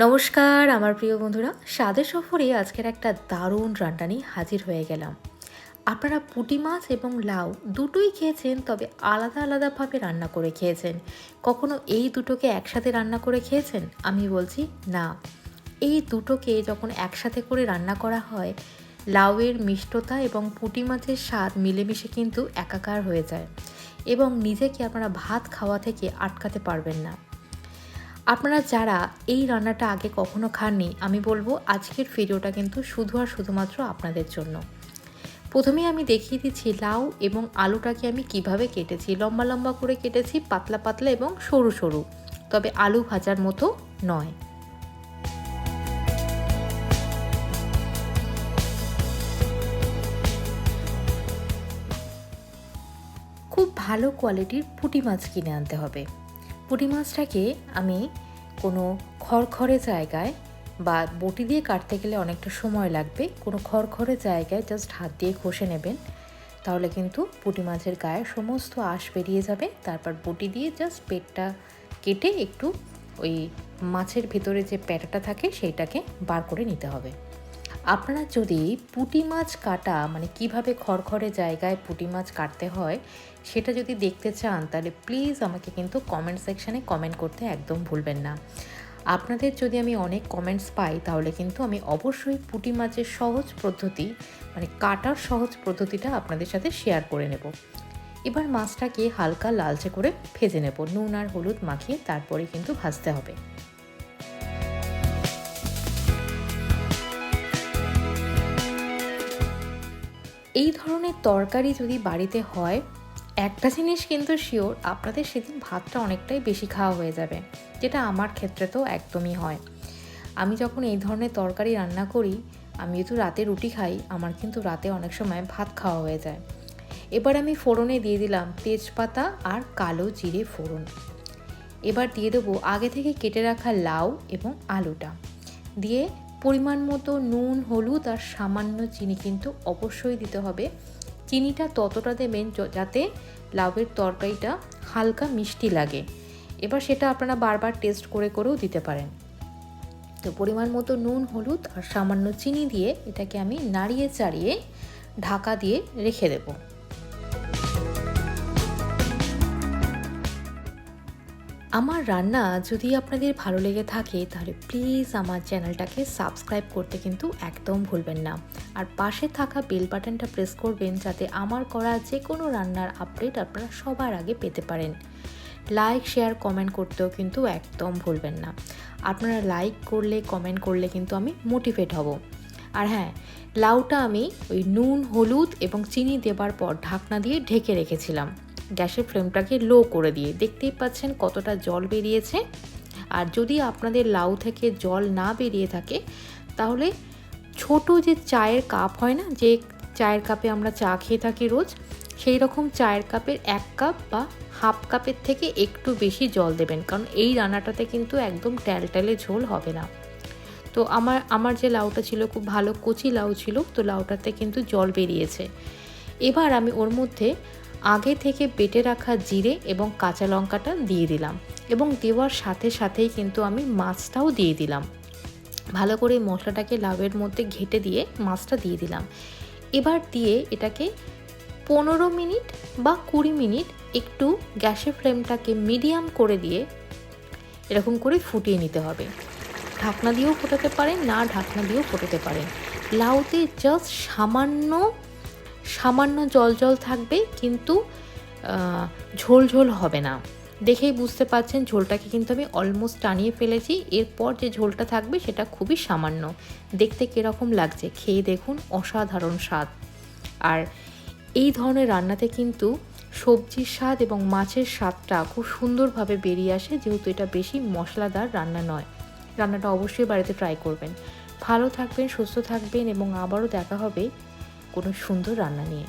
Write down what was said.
নমস্কার, আমার প্রিয় বন্ধুরা। স্বাদের সফরে আজকের একটা দারুণ রান্না নিয়ে হাজির হয়ে গেলাম। আপনারা পুঁটি মাছ এবং লাউ দুটোই খেয়েছেন, তবে আলাদা আলাদাভাবে রান্না করে খেয়েছেন। কখনো এই দুটোকে একসাথে রান্না করে খেয়েছেন? আমি বলছি না। এই দুটোকে যখন একসাথে করে রান্না করা হয়, লাউয়ের মিষ্টতা এবং পুঁটি মাছের স্বাদ মিলেমিশে কিন্তু একাকার হয়ে যায় এবং নিজেকে আপনারা ভাত খাওয়া থেকে আটকাতে পারবেন না। আপনারা যারা এই রান্নাটা আগে কখনো খাননি, আমি বলব আজকের ভিডিওটা কিন্তু শুধু আর শুধুমাত্র আপনাদের জন্য। প্রথমে আমি দেখিয়ে দিচ্ছি লাউ এবং আলুটাকে আমি কীভাবে কেটেছি। লম্বা লম্বা করে কেটেছি, পাতলা পাতলা এবং সরু সরু, তবে আলু ভাজার মতো নয়। খুব ভালো কোয়ালিটির পুঁটি মাছ কিনে আনতে হবে। পুঁটি মাছটাকে আমি কোনো খড়খড়ে জায়গায় বা বটি দিয়ে কাটতে গেলে অনেকটা সময় লাগবে। কোনো খড়খড়ে জায়গায় জাস্ট হাত দিয়ে ঘষে নেবেন। তাহলে কিন্তু পুঁটি মাছের গায়ে সমস্ত আঁশ বেরিয়ে যাবে। তারপর বটি দিয়ে জাস্ট পেটটা কেটে একটু ওই মাছের ভিতরে যে প্যাটাটা থাকে, সেইটাকে বার করে নিতে হবে। আপনারা যদি পুঁটি মাছ কাটা মানে কীভাবে খড়খড়ে জায়গায় পুঁটি মাছ কাটতে হয়, সেটা যদি দেখতে চান, তাহলে প্লিজ আমাকে কিন্তু কমেন্ট সেকশানে কমেন্ট করতে একদম ভুলবেন না। আপনাদের যদি আমি অনেক কমেন্টস পাই, তাহলে কিন্তু আমি অবশ্যই পুঁটি মাছের সহজ পদ্ধতি মানে কাটার সহজ পদ্ধতিটা আপনাদের সাথে শেয়ার করে নেব। এবার মাছটাকে হালকা লালচে করে ভেজে নেব। নুন আর হলুদ মাখিয়ে তারপরে কিন্তু ভাজতে হবে। এই ধরনের তরকারি যদি বাড়িতে হয়, একটা জিনিস কিন্তু শিওর আপনাদের সেদিন ভাতটা অনেকটাই বেশি খাওয়া হয়ে যাবে, যেটা আমার ক্ষেত্রে তো একদমই হয়। আমি যখন এই ধরনের তরকারি রান্না করি, আমি যেহেতু রাতে রুটি খাই, আমার কিন্তু রাতে অনেক সময় ভাত খাওয়া হয়ে যায়। এবার আমি ফোড়নে দিয়ে দিলাম তেজপাতা আর কালো জিরে ফোড়ন। এবার দিয়ে দেবো আগে থেকে কেটে রাখা লাউ এবং আলুটা। দিয়ে পরিমাণ মতো নুন, হলুদ আর সামান্য চিনি কিন্তু অবশ্যই দিতে হবে। চিনিটা ততটা দেবেন যাতে লাউয়ের তরকারিটা হালকা মিষ্টি লাগে। এবার সেটা আপনারা বারবার টেস্ট করে করেও দিতে পারেন। তো পরিমাণ মতো নুন, হলুদ আর সামান্য চিনি দিয়ে এটাকে আমি নাড়িয়ে চাড়িয়ে ঢাকা দিয়ে রেখে দেবো। আমার রান্না যদি আপনাদের ভালো লেগে থাকে, তাহলে প্লিজ আমার চ্যানেলটাকে সাবস্ক্রাইব করতে কিন্তু একদম ভুলবেন না। আর পাশে থাকা বেল বাটনটা প্রেস করবেন, যাতে আমার করা যে কোনো রান্নার আপডেট আপনারা সবার আগে পেতে পারেন। লাইক শেয়ার কমেন্ট করতেও কিন্তু একদম ভুলবেন না। আপনারা লাইক করলে কমেন্ট করলে কিন্তু আমি মোটিভেট হব। আর হ্যাঁ লাউটা আমি ওই নুন, হলুদ এবং চিনি দেবার পর ঢাকনা দিয়ে ঢেকে রেখেছিলাম। গ্যাসের ফ্লেমটাকে লো করে দিয়ে দেখতেই পাচ্ছেন কতটা জল বেরিয়েছে। আর যদি আপনাদের লাউ থেকে জল না বেরিয়ে থাকে, তাহলে ছোট যে চায়ের কাপ হয় না, যে চায়ের কাপে আমরা চা খেয়ে থাকি রোজ, সেই রকম চায়ের কাপের এক কাপ বা হাফ কাপের থেকে একটু বেশি জল দেবেন। কারণ এই রান্নাটাতে কিন্তু একদম ট্যালট্যালে ঝোল হবে না। তো আমার আমার যে লাউটা ছিল খুব ভালো কচি লাউ ছিল, তো লাউটাতে কিন্তু জল বেরিয়েছে। এবার আমি ওর মধ্যে আগে থেকে বেটে রাখা জিরে এবং কাঁচা লঙ্কাটা দিয়ে দিলাম এবং দেওয়ার সাথে সাথেই কিন্তু আমি মাছটাও দিয়ে দিলাম। ভালো করে মশলাটাকে লাউয়ের মধ্যে ঘেটে দিয়ে মাছটা দিয়ে দিলাম। এবার দিয়ে এটাকে পনেরো মিনিট বা কুড়ি মিনিট একটু গ্যাসের ফ্লেমটাকে মিডিয়াম করে দিয়ে এরকম করে ফুটিয়ে নিতে হবে। ঢাকনা দিয়েও ফোটাতে পারেন, না ঢাকনা দিয়েও ফোটাতে পারেন। লাউতে জাস্ট সামান্য সামান্য জল জল থাকবে, কিন্তু ঝোল ঝোল হবে না। দেখেই বুঝতে পারছেন ঝোলটাকে কিন্তু আমি অলমোস্ট টানিয়ে ফেলেছি। এরপর যে ঝোলটা থাকবে সেটা খুবই সামান্য। দেখতে কীরকম লাগছে, খেয়ে দেখুন, অসাধারণ স্বাদ। আর এই ধরনের রান্নাতে কিন্তু সবজির স্বাদ এবং মাছের স্বাদটা খুব সুন্দরভাবে বেরিয়ে আসে, যেহেতু এটা বেশি মশলাদার রান্না নয়। রান্নাটা অবশ্যই বাড়িতে ট্রাই করবেন। ভালো থাকবেন, সুস্থ থাকবেন এবং আবারও দেখা হবে কোনো সুন্দর রান্না নিয়ে।